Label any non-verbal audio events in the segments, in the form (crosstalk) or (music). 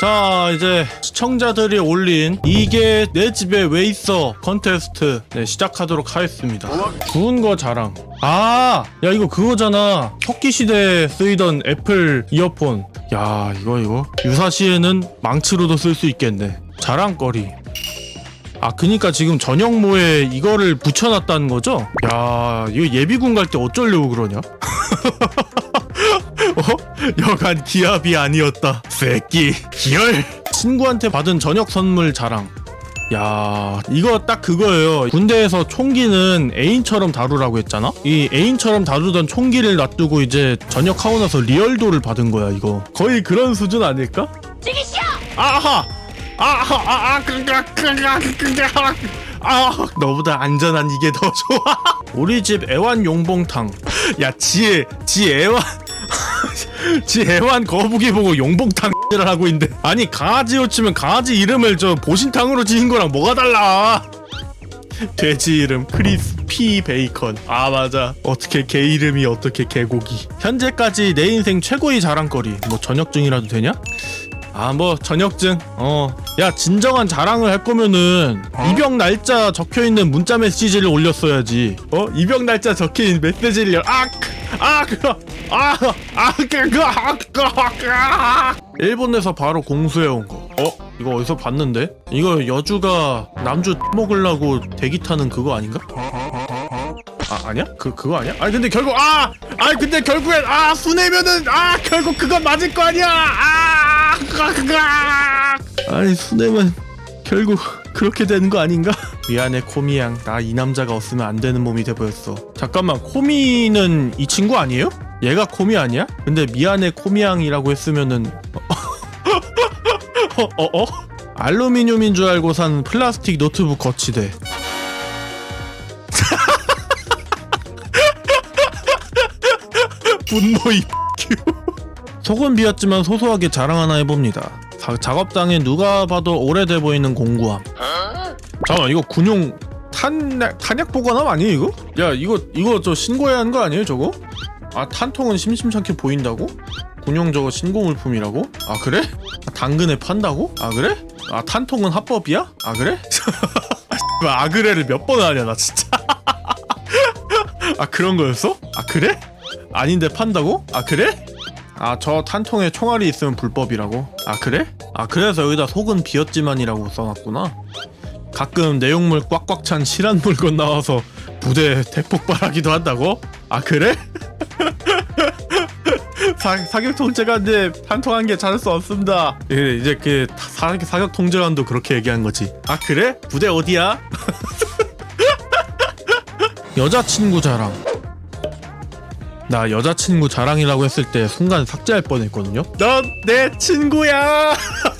자 이제 시청자들이 올린 이게 내 집에 왜 있어 컨테스트. 네, 시작하도록 하겠습니다. 구운 거 자랑. 아 야 이거 그거잖아. 석기 시대에 쓰이던 애플 이어폰. 야 이거 이거? 유사시에는 망치로도 쓸 수 있겠네. 자랑거리. 아 그니까 지금 전역모에 이거를 붙여놨다는 거죠? 야 이거 예비군 갈 때 어쩌려고 그러냐? (laughs) 어? (laughs) 여간 기합이 아니었다. 새끼. 기열. 친구한테 받은 저녁 선물 자랑. 야 이거 딱 그거예요. 군대에서 총기는 애인처럼 다루라고 했잖아? 이 애인처럼 다루던 총기를 놔두고 이제 전역하고 나서 리얼도를 받은 거야 이거. 거의 그런 수준 아닐까? 아하! 아하! 아아 그가 그가 그가 아 너보다 안전한 이게 더 좋아. (laughs) 우리 집 애완 용봉탕. 야 지혜 지 애완 지 애완 거북이 보고 용봉탕 을 하고 있는데. 아니 강아지로 치면 강아지 이름을 저 보신탕으로 지은 거랑 뭐가 달라? 돼지 이름 크리스피 베이컨. 아 맞아. 어떻게 개 이름이 어떻게 개고기. 현재까지 내 인생 최고의 자랑거리. 뭐 전역증이라도 되냐? 아 뭐 전역증. 어 야 진정한 자랑을 할 거면은 입영 날짜 적혀있는 문자 메시지를 올렸어야지. 어? 입영 날짜 적혀있는 메시지를 아 아그아아그아 일본에서 바로 공수해 온 거 어? 이거 어디서 봤는데? 이거 여주가 남주 먹으려고 대기 타는 그거 아닌가? 아 아니야? 그 그거 아니야? 아니 근데 결국 아! 아니 근데 결국엔 아 순애면은 아 결국 그건 맞을 거 아니야! 아! 그거 그거! 아니 순애면 결국 그렇게 되는 거 아닌가? 미안해 코미양 나 이 남자가 없으면 안 되는 몸이 돼버렸어 잠깐만 코미는 이 친구 아니에요? 얘가 코미 아니야? 근데 미안해 코미양이라고 했으면은 (laughs) 어, 어, 어? 알루미늄인 줄 알고 산 플라스틱 노트북 거치대 (laughs) 분노 이 속은 비었지만 소소하게 자랑 하나 해봅니다 자- 작업장에 누가 봐도 오래돼 보이는 공구함 잠깐만 이거 군용 탄약, 탄약 보관함 아니에요 이거? 야 이거 이거 저 신고해야 하는 거 아니에요 저거? 아 탄통은 심심찮게 보인다고? 군용 저거 신고 물품이라고? 아 그래? 아, 당근에 판다고? 아 그래? 아 탄통은 합법이야? 아 그래? (laughs) 아 아그레를 몇 번 하냐 나 진짜 (laughs) 아 그런 거였어? 아 그래? 아닌데 판다고? 아 그래? 아 저 탄통에 총알이 있으면 불법이라고? 아 그래? 아 그래서 여기다 속은 비었지만이라고 써놨구나 가끔 내용물 꽉꽉 찬 실한 물건 나와서 부대 대폭발하기도 한다고? 아 그래? (laughs) 사, 사격 통제관님 탄통한 게 찾을 수 없습니다 예, 이제 그 사, 사격 통제관도 그렇게 얘기한 거지 아 그래? 부대 어디야? (laughs) 여자친구 자랑 나 여자친구 자랑이라고 했을 때 순간 삭제할 뻔했거든요 넌 내 친구야 (laughs)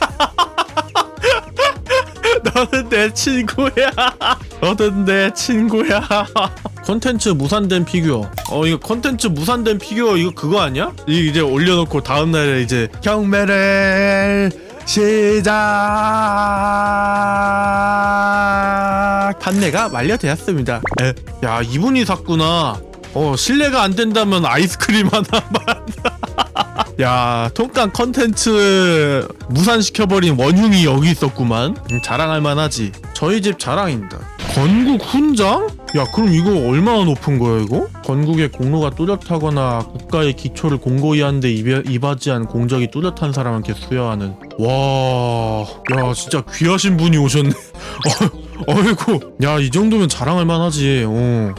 너는 내 친구야. (laughs) 너는 내 친구야. (laughs) 콘텐츠 무산된 피규어. 어 이거 콘텐츠 무산된 피규어 이거 그거 아니야? 이 이제 올려놓고 다음 날에 이제 경매를 시작! 판매가 완료되었습니다. 에, 야 이분이 샀구나. 어 실례가 안 된다면 아이스크림 하나 만 (laughs) 야 통깡 컨텐츠 무산시켜버린 원흉이 여기 있었구만. 음, 자랑할 만하지. 저희 집 자랑입니다. 건국 훈장? 야 그럼 이거 얼마나 높은 거야 이거? 건국의 공로가 뚜렷하거나 국가의 기초를 공고히 하는데 이바, 이바지한 공적이 뚜렷한 사람한테 수여하는. 와야 진짜 귀하신 분이 오셨네. (laughs) 어, 어이구. 야 이 정도면 자랑할 만하지. 어.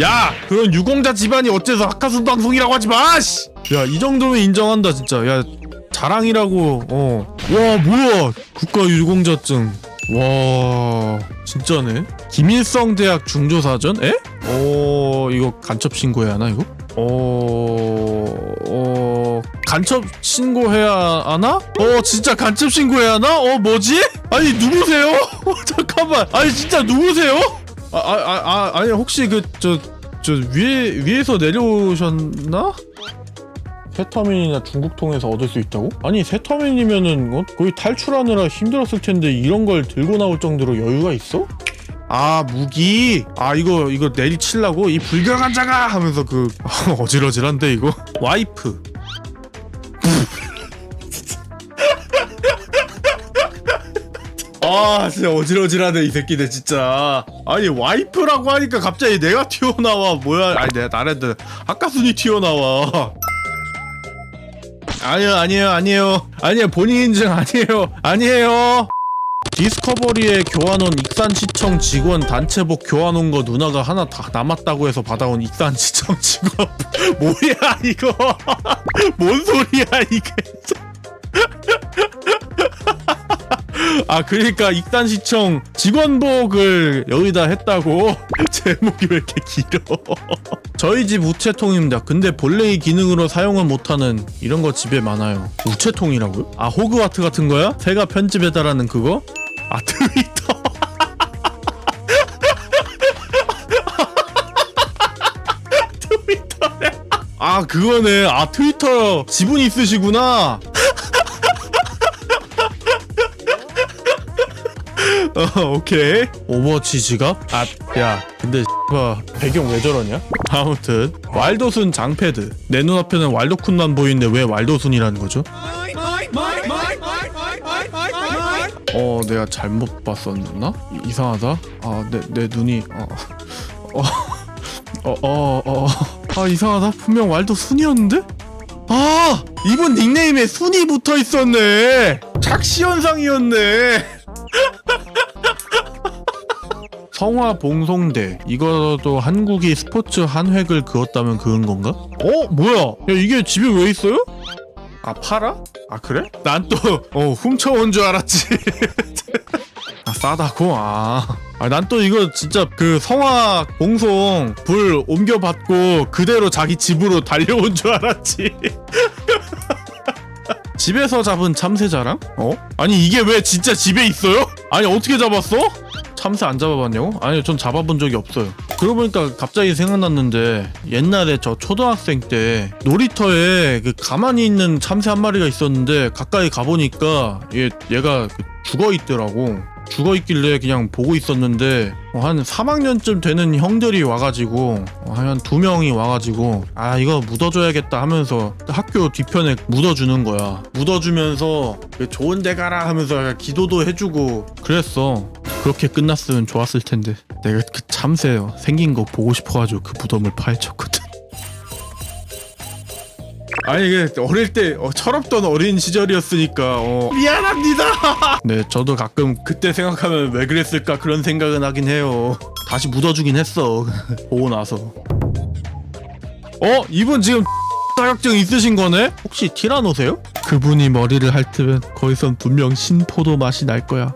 야 그런 유공자 집안이 어째서 학가수 방송이라고 하지 마 씨! 야이 정도면 인정한다 진짜 야 자랑이라고 어와 뭐야 국가 유공자증 와 진짜네 김일성 대학 중조사전 에? 어 이거 간첩 신고해야 하나 이거? 어... 어... 간첩 신고해야 하나? 어 진짜 간첩 신고해야 하나? 어 뭐지? 아니 누구세요? 어, (laughs) 잠깐만 아니 진짜 누구세요? 아, 아, 아, 아 아니 혹시 그 저 저 위에 위에서 내려오셨나? 세터민이나 중국통에서 얻을 수 있다고? 아니 세터민이면은 어? 거의 탈출하느라 힘들었을 텐데 이런 걸 들고 나올 정도로 여유가 있어? 아 무기 아 이거 이거 내리치려고 이 불결한 자가 하면서 그 (laughs) 어지러질한데 이거 와이프 아 진짜 어질어질하네 이 새끼들 진짜. 아니 와이프라고 하니까 갑자기 내가 튀어나와. 뭐야. 아니 내가 나랬는데 아까 순이 튀어나와. 아니요 아니에요 아니에요. 아니에요 본인 인증 아니에요. 아니에요. 디스커버리에 교환원 익산시청 직원 단체복 교환온 거 누나가 하나 다 남았다고 해서 받아온 익산시청 (laughs) 직원. 뭐야 이거? 뭔 소리야 이게 아 그러니까 익산시청 직원복을 여기다 했다고? (laughs) 제목이 왜 이렇게 길어? (laughs) 저희 집 우체통입니다. 근데 본래의 기능으로 사용은 못하는 이런 거 집에 많아요. 우체통이라고요? 아 호그와트 같은 거야? 새가 편집해달라는 그거? 아 (laughs) 트위터. 아 그거네. 아 트위터 지분 있으시구나 어 오케이 오버워치 지갑? 아 야 근데 봐 배경 왜 저러냐? 아무튼 왈도순 장패드 내 눈앞에는 왈도쿤만 보이는데 왜 왈도순이라는 거죠? 어 내가 잘못 봤었나? 이- 이상하다 아 내 내 눈이 어 어 어어아 이상하다 분명 왈도 순이었는데? 아 이분 닉네임에 순이 붙어 있었네 착시 현상이었네 성화 봉송대 이거도 한국이 스포츠 한 획을 그었다면 그은 건가? 어 뭐야 야 이게 집에 왜 있어요? 아 팔아? 아 그래? 난 또 어, 훔쳐온 줄 알았지 (laughs) 아 싸다고? 아난 또 이거 진짜 그 성화 봉송 불 옮겨받고 그대로 자기 집으로 달려온 줄 알았지 (laughs) 집에서 잡은 참새자랑? 어? 아니 이게 왜 진짜 집에 있어요? 아니 어떻게 잡았어? 참새 안 잡아봤냐고? 아니요 전 잡아본 적이 없어요 그러고 보니까 갑자기 생각났는데 옛날에 저 초등학생 때 놀이터에 그 가만히 있는 참새 한 마리가 있었는데 가까이 가보니까 얘, 얘가 그 죽어 있더라고 죽어 있길래 그냥 보고 있었는데 어, 한 3학년쯤 되는 형들이 와가지고 어, 한두 명이 와가지고 아 이거 묻어줘야겠다 하면서 학교 뒤편에 묻어주는 거야. 묻어주면서 그 좋은 데 가라. 하면서 기도도 해주고 그랬어. 그렇게 끝났으면 좋았을 텐데. 내가 그 참새 생긴 거 보고 싶어가지고 그 무덤을 파헤쳤거든 아니 이게 어릴 때 어, 철없던 어린 시절이었으니까 어, 미안합니다. (laughs) 네, 저도 가끔 그때 생각하면 왜 그랬을까 그런 생각은 하긴 해요. 다시 묻어주긴 했어. (laughs) 보고 나서. 어, 이분 지금 (laughs) 자격증 있으신 거네? 혹시 티라노세요? 그분이 머리를 핥으면 거기선 분명 신포도 맛이 날 거야.